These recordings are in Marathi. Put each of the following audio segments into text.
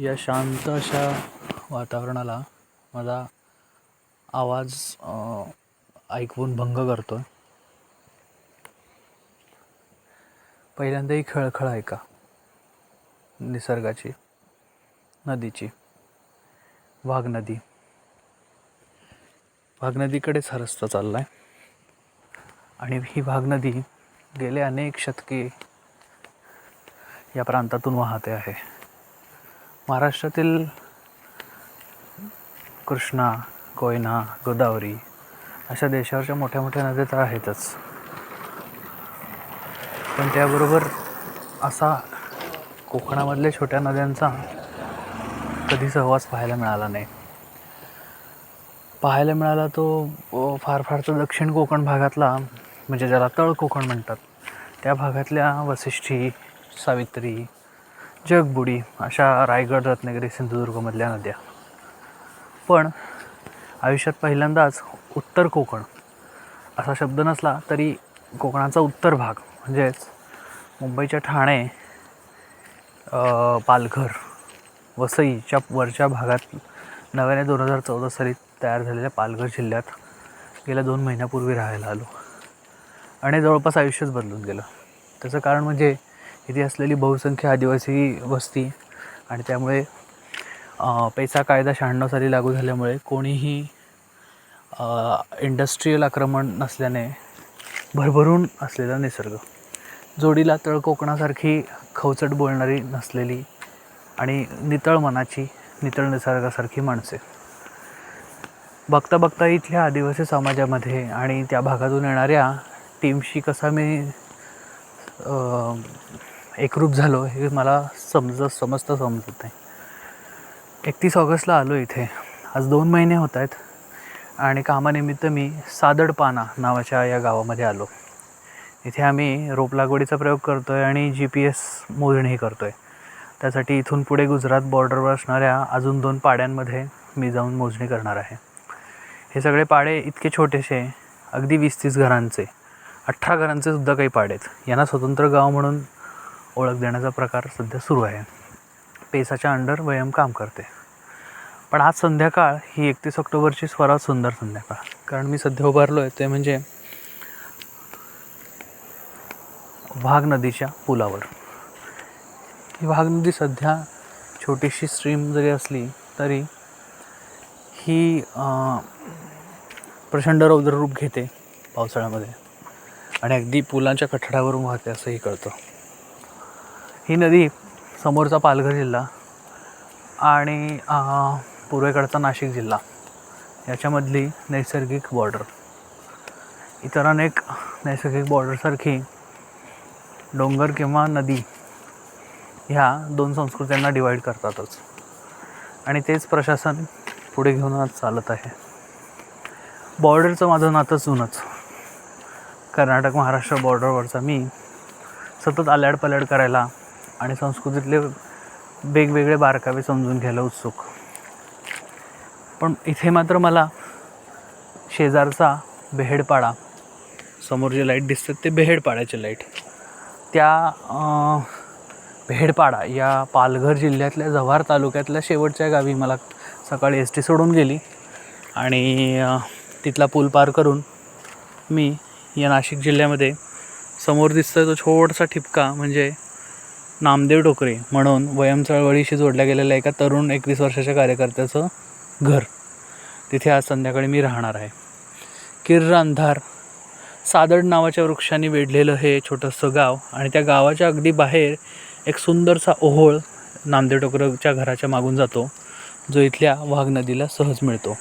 या शांत अशा वातावरणाला माझा आवाज ऐकवून भंग करतो आहे पहिल्यांदा ही खळखळ ऐका. निसर्गाची नदीची. वाघ नदी. वाघ नदीकडेच हा रस्ता चालला आहे आणि ही वाघ नदी गेले अनेक शतके या प्रांतातून वाहते आहे. महाराष्ट्रातील कृष्णा कोयना गोदावरी अशा देशावरच्या मोठ्या मोठ्या नद्या तर आहेतच. पण त्याबरोबर असा कोकणामधल्या छोट्या नद्यांचा कधी सहवास पाहायला मिळाला नाही. पाहायला मिळाला तो फार फारचा दक्षिण कोकण भागातला म्हणजे ज्याला तळ कोकण म्हणतात त्या भागातल्या वसिष्ठी सावित्री जगबुडी अशा रायगड रत्नागिरी सिंधुदुर्गमधल्या नद्या. पण आयुष्यात पहिल्यांदाच उत्तर कोकण असा शब्द नसला तरी कोकणाचा उत्तर भाग म्हणजेच मुंबईच्या ठाणे पालघर वसईच्या वरच्या भागात नव्याने दोन हजार चौदा साली तयार झालेल्या पालघर जिल्ह्यात गेल्या दोन महिन्यापूर्वी राहायला आलो. आणि जवळपास आयुष्यच बदलून गेलं. त्याचं कारण म्हणजे इथे असलेली बहुसंख्य आदिवासी वस्ती आणि त्यामुळे पैसा कायदा शहाण्णव साली लागू झाल्यामुळे कोणीही इंडस्ट्रीयल आक्रमण नसल्याने भरभरून असलेला निसर्ग. जोडीला तळ कोकणासारखी खवचट बोलणारी नसलेली आणि नितळ मनाची नितळ निसर्गासारखी माणसे. बघता बघता इथल्या आदिवासी समाजामध्ये आणि त्या भागातून येणाऱ्या टीमशी कसा मी एकरूप झालो हे मला समजत समजतं समजत नाही. एकतीस ऑगस्टला आलो इथे. आज दोन महिने होत आहेत आणि कामानिमित्त मी सादडपाना नावाच्या या गावामध्ये आलो. इथे आम्ही रोप लागवडीचा प्रयोग करतो आहे आणि जी पी एस मोजणीही करतो आहे त्यासाठी इथून पुढे गुजरात बॉर्डरवर असणाऱ्या अजून दोन पाड्यांमध्ये मी जाऊन मोजणी करणार आहे. हे सगळे पाडे इतके छोटेसे अगदी वीस तीस घरांचे अठरा घरांचे सुद्धा काही पाडे आहेत. यांना स्वतंत्र गाव म्हणून ओळख देण्याचा प्रकार सध्या सुरू आहे. पेसाच्या अंडर वयम काम करते. पण आज संध्याकाळ ही एकतीस ऑक्टोबरची स्वरात सुंदर संध्याकाळ. कारण मी सध्या उभारलो आहे ते म्हणजे वाघ नदीच्या पुलावर. ही वाघ नदी सध्या छोटीशी स्ट्रीम जरी असली तरी ही प्रचंड रौद्र रूप घेते पावसाळ्यामध्ये. आणि अगदी पुलांच्या कठड्यावरून वाहते असंही कळतं. ही नदी समोरचा पालघर जिल्हा आणि पूर्वेकडचा नाशिक जिल्हा. याच्यामधली नैसर्गिक बॉर्डर इतर अनेक नैसर्गिक बॉर्डरसारखी डोंगर किंवा नदी ह्या दोन संस्कृत्यांना डिवाईड करतातच. आणि तेच प्रशासन पुढे घेऊन आज चालत आहे. बॉर्डरचं माझं नातं जुनंच. कर्नाटक महाराष्ट्र बॉर्डरवरचा मी सतत आल्याड पल्याड करायला आणि संस्कृतीतले वेगवेगळे बारकावे समजून घ्यायला उत्सुक. पण इथे मात्र मला शेजारचा बेहेडपाडा समोर जे लाइट दिसतात ते बेहेडपाड्याचे लाइट त्या भेडपाडा या पालघर जिल्ह्यातल्या जव्हार तालुक्यातल्या शेवटच्या गावी मला सकाळी एस टी सोडून गेली आणि तिथला पूल पार करून मी या नाशिक जिल्ह्यामध्ये समोर दिसतोय तो छोटासा ठिपका म्हणजे नामदेव टोकरे म्हणून वयम चळवळीशी जोडल्या गेलेल्या एका तरुण एकवीस वर्षाच्या कार्यकर्त्याचं घर. तिथे आज संध्याकाळी मी राहणार आहे. किर्र अंधार सादड नावाच्या वृक्षाने वेढलेलं हे छोटंसं गाव आणि त्या गावाच्या अगदी बाहेर एक सुंदरसा ओहोळ नामदेव टोकरेच्या घराच्या मागून जातो जो इथल्या वाघ नदीला सहज मिळतो.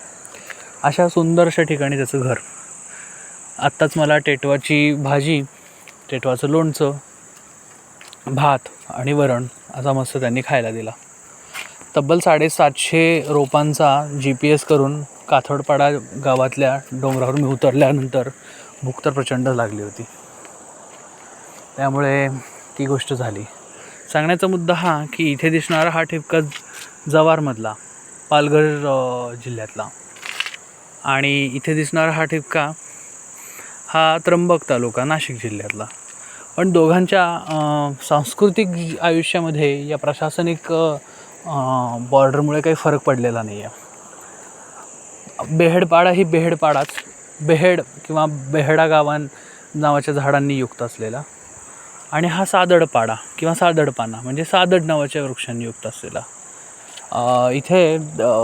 अशा सुंदरशा ठिकाणी त्याचं घर. आत्ताच मला टेटवाची भाजी टेटवाचं लोणचं भात आणि वरण असा मस्त त्यांनी खायला दिला. तब्बल साडेसातशे रोपांचा जी पी एस करून काथोडपाडा गावातल्या डोंगरावर मी उतरल्यानंतर भूक तर प्रचंड लागली होती. त्यामुळे ती गोष्ट झाली. सांगण्याचा मुद्दा हा की इथे दिसणारा हा ठिपका जवारमधला पालघर जिल्ह्यातला. आणि इथे दिसणारा हा ठिपका हा त्र्यंबक तालुका नाशिक जिल्ह्यातला. पण दोघांच्या सांस्कृतिक आयुष्यामध्ये या प्रशासनिक बॉर्डरमुळे काही फरक पडलेला नाही आहे बेहेडपाडा ही बेहेडपाडाच बेहेड किंवा बेहडा गावां नावाच्या झाडांनी युक्त असलेला आणि हा सादडपाडा किंवा सादडपाना म्हणजे सादड नावाच्या वृक्षांनी युक्त असलेला. इथे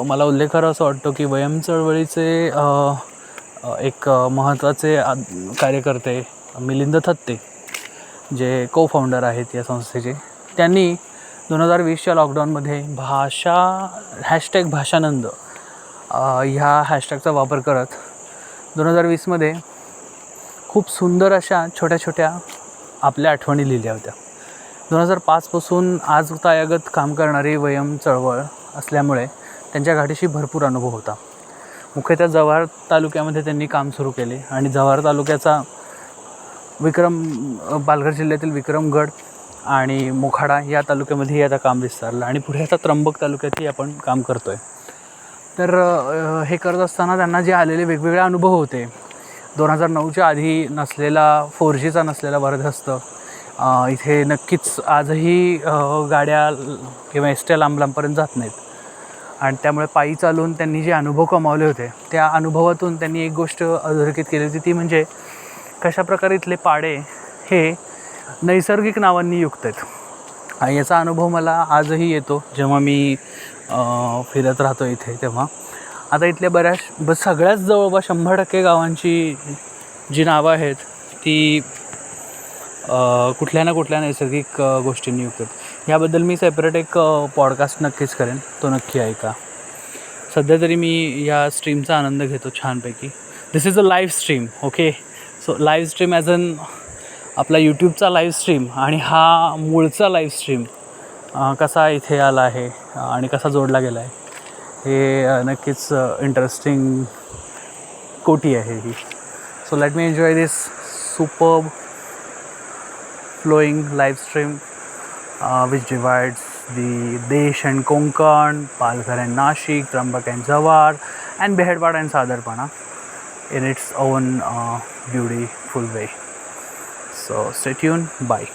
मला उल्लेख करावा असं वाटतो की वयम चळवळीचे एक महत्त्वाचे कार्यकर्ते मिलिंद थत्ते जे को फाउंडर आहेत या संस्थेचे त्यांनी दोन हजार वीसच्या लॉकडाऊनमध्ये भाषा हॅशटॅग भाषानंद ह्या हॅशटॅगचा वापर करत दोन हजार वीसमध्ये खूप सुंदर अशा छोट्या छोट्या आपल्या आठवणी लिहिल्या होत्या. दोन हजार पाचपासून आज तायागत काम करणारी वयम चळवळ असल्यामुळे त्यांच्या गाठीशी भरपूर अनुभव होता. मुख्यतः जव्हार तालुक्यामध्ये त्यांनी काम सुरू केले आणि जव्हार तालुक्याचा विक्रम पालघर जिल्ह्यातील विक्रमगड आणि मोखाडा या तालुक्यामध्येही आता काम विस्तारलं आणि पुढे आता त्र्यंबक तालुक्यातही आपण काम करतो आहे तर हे करत असताना त्यांना जे आलेले वेगवेगळे अनुभव होते. दोन हजार नऊच्या आधी नसलेला फोर जीचा नसलेला वर्धस्त इथे नक्कीच आजही गाड्या किंवा किंवा एसट्या लांब लांबपर्यंत जात नाहीत. आणि त्यामुळे पायी चालून त्यांनी जे अनुभव कमावले होते त्या अनुभवातून त्यांनी एक गोष्ट अधोरेखित केली होती ती म्हणजे कशाप्रकारे इथले पाडे हे नैसर्गिक नावांनी युक्त आहेत. याचा अनुभव मला आजही येतो जेव्हा मी फिरत राहतो इथे तेव्हा. आता इथल्या बऱ्याच ब सगळ्याच जवळपास शंभर टक्के गावांची जी नावं आहेत ती कुठल्या ना कुठल्या नैसर्गिक गोष्टींनी युक्त आहेत. ह्याबद्दल मी सेपरेट एक पॉडकास्ट नक्कीच करेन. तो नक्की ऐका. सध्या तरी मी या स्ट्रीमचा आनंद घेतो छानपैकी. This is a live stream okay so live stream as an आपला यूट्यूबचा लाईव्ह स्ट्रीम आणि हा मूळचा लाईव्ह स्ट्रीम कसा इथे आला आहे आणि कसा जोडला गेला आहे हे नक्कीच इंटरेस्टिंग कोटी आहे ही. So let me enjoy this super flowing live stream which divides the Desh and Konkan Palghar and Nashik Trimbak and Jawhar and Behadwad and सादरपणा in its own beautiful way. So stay tuned. Bye.